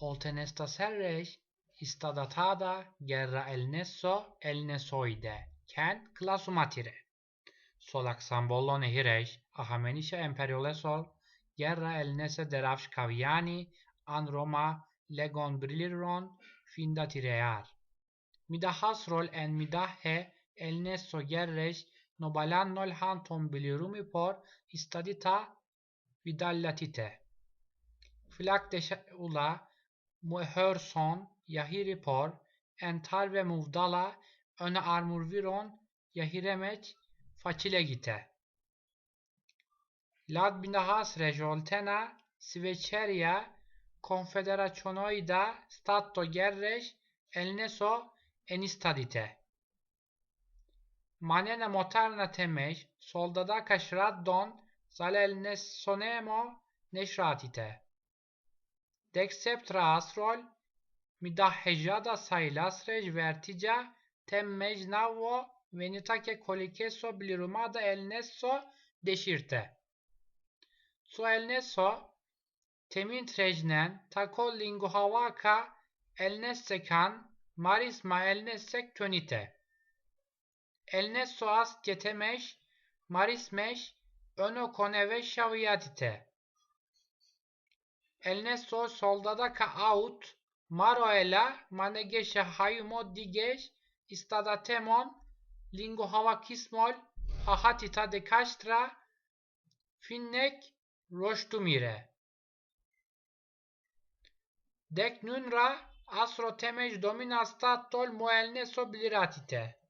oltenesta serreş istadatada gerra el nesso el nesoide ken klasumatire. Solak sambollo nehireş ahamenişe emperyolesol gerra el nese derafş kavyani an Roma legon briliron findatirear. Midahasrol en midahe el nesso gerreş nobalannol hanton bilirumi por istadita vidallatite. Flak ula muhörson yahiri por entar ve muvdala öne armurviron yahiremeç facilegite. Lad binahas rejoltena sveçeria confederacionoida stato gerreş elneso enistadite. Manena motarna temeş soldada kaşraddon zalel nessonemo neşratite. Dexeptra asrol midahhejada saylasrej vertiga temmej navvo venitake kolikeso blirumada el nesso deşirte. Su el nesso temin trejnen takol lingu havaka el nessekan marisma el nessek tönite. El nesso as getemeş marismeş öno koneve şaviyatite. El nesso soldada ka aut maroela manegeşe hayumo digeş istadatemon lingu havakismol hahatita de kaştra finnek roştumire. Dek nunra asro temej dominastatol muelneso biliratite.